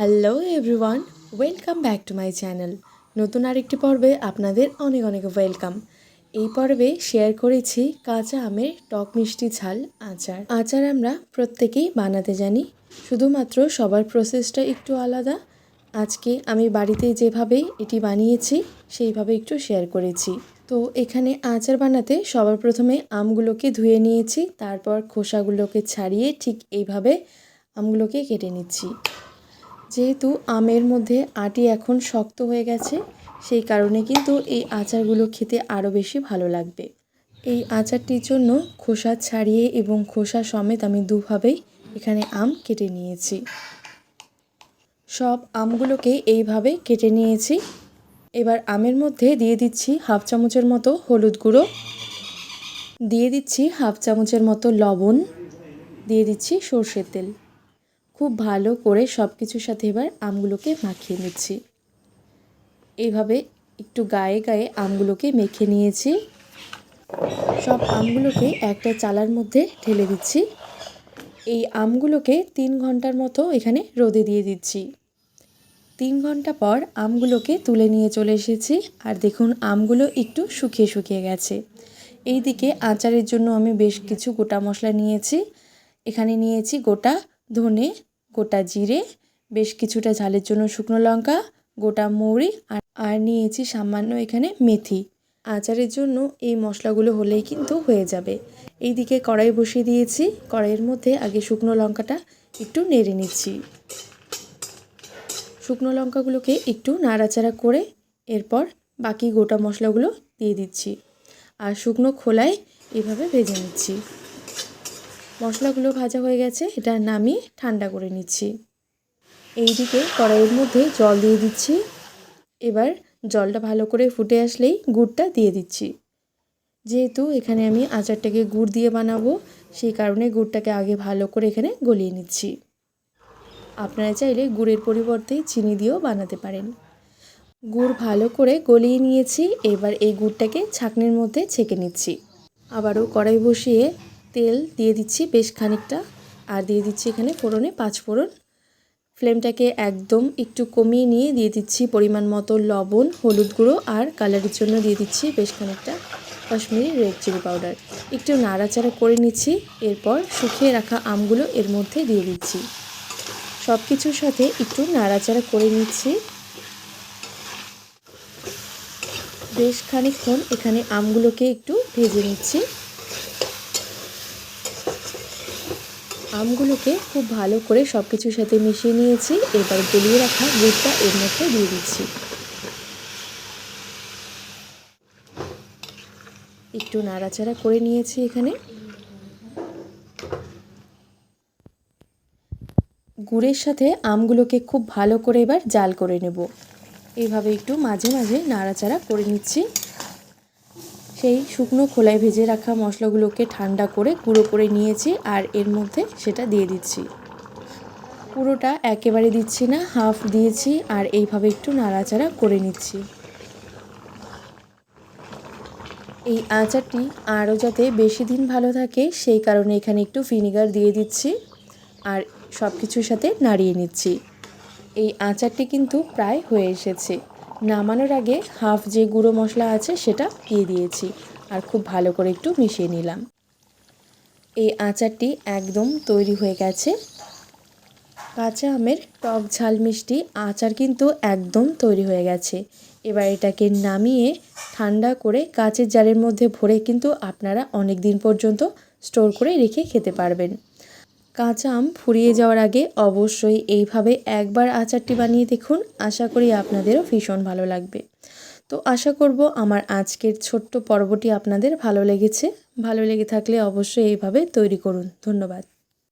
Hello everyone welcome back to my channel নতুন আরেকটি পর্বে আপনাদের অনেক অনেক ওয়েলকাম এই পর্বে শেয়ার করেছি কাঁচা আমের টক মিষ্টি ঝাল আচার। আচার আমরা প্রত্যেকেই বানাতে জানি, শুধুমাত্র সবার প্রসেসটা একটু আলাদা। আজকে আমি বাড়িতে যেভাবে এটি বানিয়েছি, সেইভাবে একটু শেয়ার করেছি। তো এখানে আচার বানাতে সবার প্রথমে আমগুলোকে ধুয়ে নিয়েছি, তারপর খোসাগুলোকে ছাড়িয়ে ঠিক এইভাবে আমগুলোকে কেটে নিচ্ছি। যেহেতু আমের মধ্যে আটি এখন শক্ত হয়ে গেছে, সেই কারণে কিন্তু এই আচারগুলো খেতে আরও বেশি ভালো লাগবে। এই আচারটির জন্য খোসা ছাড়িয়ে এবং খোসা সমেত আমি দুভাবেই এখানে আম কেটে নিয়েছি। সব আমগুলোকে এইভাবে কেটে নিয়েছি। এবার আমের মধ্যে দিয়ে দিচ্ছি হাফ চামচের মতো হলুদ গুঁড়ো, দিয়ে দিচ্ছি হাফ চামচের মতো লবণ, দিয়ে দিচ্ছি সর্ষের তেল। খুব ভালো করে সব কিছুর সাথে এবার আমগুলোকে মাখিয়ে নিচ্ছি। এইভাবে একটু গায়ে গায়ে আমগুলোকে মেখে নিয়েছি। সব আমগুলোকে একটা চালার মধ্যে ঢেলে দিচ্ছি। এই আমগুলোকে তিন ঘণ্টার মতো এখানে রোদে দিয়ে দিচ্ছি। তিন ঘণ্টা পর আমগুলোকে তুলে নিয়ে চলে এসেছি। আর দেখুন, আমগুলো একটু শুকিয়ে শুকিয়ে গেছে। এই দিকে আচারের জন্য আমি বেশ কিছু গোটা মশলা নিয়েছি। এখানে নিয়েছি গোটা ধনে গোটা জিরে, বেশ কিছুটা ঝালের জন্য শুকনো লঙ্কা, গোটা মৌরি আর আর নিয়েছি সামান্য এখানে মেথি। আচারের জন্য এই মশলাগুলো হলেই কিন্তু হয়ে যাবে। এই দিকে কড়াই বসিয়ে দিয়েছি। কড়াইয়ের মধ্যে আগে শুকনো লঙ্কাটা একটু নেড়ে নিচ্ছি। শুকনো লঙ্কাগুলোকে একটু নাড়াচাড়া করে এরপর বাকি গোটা মশলাগুলো দিয়ে দিচ্ছি। আর শুকনো খোলায় এভাবে ভেজে নিচ্ছি। মশলাগুলো ভাজা হয়ে গেছে, এটা নামিয়ে ঠান্ডা করে নিচ্ছি। এইদিকে কড়াইয়ের মধ্যে জল দিয়ে দিচ্ছি। এবার জলটা ভালো করে ফুটে আসলেই গুড়টা দিয়ে দিচ্ছি। যেহেতু এখানে আমি আচারটাকে গুড় দিয়ে বানাবো, সেই কারণে গুড়টাকে আগে ভালো করে এখানে গলিয়ে নিচ্ছি। আপনারা চাইলে গুড়ের পরিবর্তে চিনি দিয়েও বানাতে পারেন। গুড় ভালো করে গলিয়ে নিয়েছি, এবার এই গুড়টাকে ছাঁকনির মধ্যে ছেঁকে নিচ্ছি। আবারও কড়াই বসিয়ে তেল দিয়ে দিচ্ছি বেশ খানিকটা। আর দিয়ে দিচ্ছি এখানে ফোড়নে পাঁচ ফোড়ন। ফ্লেমটাকে একদম একটু কমিয়ে নিয়ে দিয়ে দিচ্ছি পরিমাণ মতো লবণ, হলুদ গুঁড়ো আর কালারের জন্য দিয়ে দিচ্ছি বেশ খানিকটা কাশ্মীরি রেড চিলি পাউডার। একটু নাড়াচাড়া করে নিচ্ছি, এরপর শুকিয়ে রাখা আমগুলো এর মধ্যে দিয়ে দিচ্ছি। সব কিছুর সাথে একটু নাড়াচাড়া করে নিচ্ছি। বেশ খানিকক্ষণ এখানে আমগুলোকে একটু ভেজে নিচ্ছি। আমগুলোকে খুব ভালো করে সব কিছুর সাথে মিশিয়ে নিয়েছি। এবার গলিয়ে রাখা গুড়টা এর মধ্যে দিয়ে দিচ্ছি। একটু নাড়াচাড়া করে নিয়েছি এখানে। গুড়ের সাথে আমগুলোকে খুব ভালো করে এবার জাল করে নেব। এইভাবে একটু মাঝে মাঝে নাড়াচাড়া করে নিচ্ছি। সেই শুকনো খোলায় ভেজে রাখা মশলাগুলোকে ঠান্ডা করে গুঁড়ো করে নিয়েছি আর এর মধ্যে সেটা দিয়ে দিচ্ছি। পুরোটা একেবারে দিচ্ছি না, হাফ দিয়েছি আর এইভাবে একটু নাড়াচাড়া করে নিচ্ছি। এই আচারটি আরও যাতে বেশি দিন ভালো থাকে, সেই কারণে এখানে একটু ভিনিগার দিয়ে দিচ্ছি আর সব কিছুর সাথে নাড়িয়ে নিচ্ছি। এই আচারটি কিন্তু প্রায় হয়ে এসেছে। নামানোর আগে হাফ যে গুঁড়ো মশলা আছে সেটা দিয়ে দিয়েছি আর খুব ভালো করে একটু মিশিয়ে নিলাম। এই আচারটি একদম তৈরি হয়ে গেছে। কাঁচা আমের টক ঝাল মিষ্টি আচার কিন্তু একদম তৈরি হয়ে গেছে। এবার এটাকে নামিয়ে ঠান্ডা করে কাঁচের জারের মধ্যে ভরে কিন্তু আপনারা অনেক দিন পর্যন্ত স্টোর করে রেখে খেতে পারবেন। কাঁচা আম ফুরিয়ে যাওয়ার আগে অবশ্যই এইভাবে একবার আচারটি বানিয়ে দেখুন। আশা করি আপনাদেরও ভীষণ ভালো লাগবে। তো আশা করব আমার আজকের ছোট্ট পর্বটি আপনাদের ভালো লেগেছে। ভালো লেগে থাকলে অবশ্যই এইভাবে তৈরি করুন। ধন্যবাদ।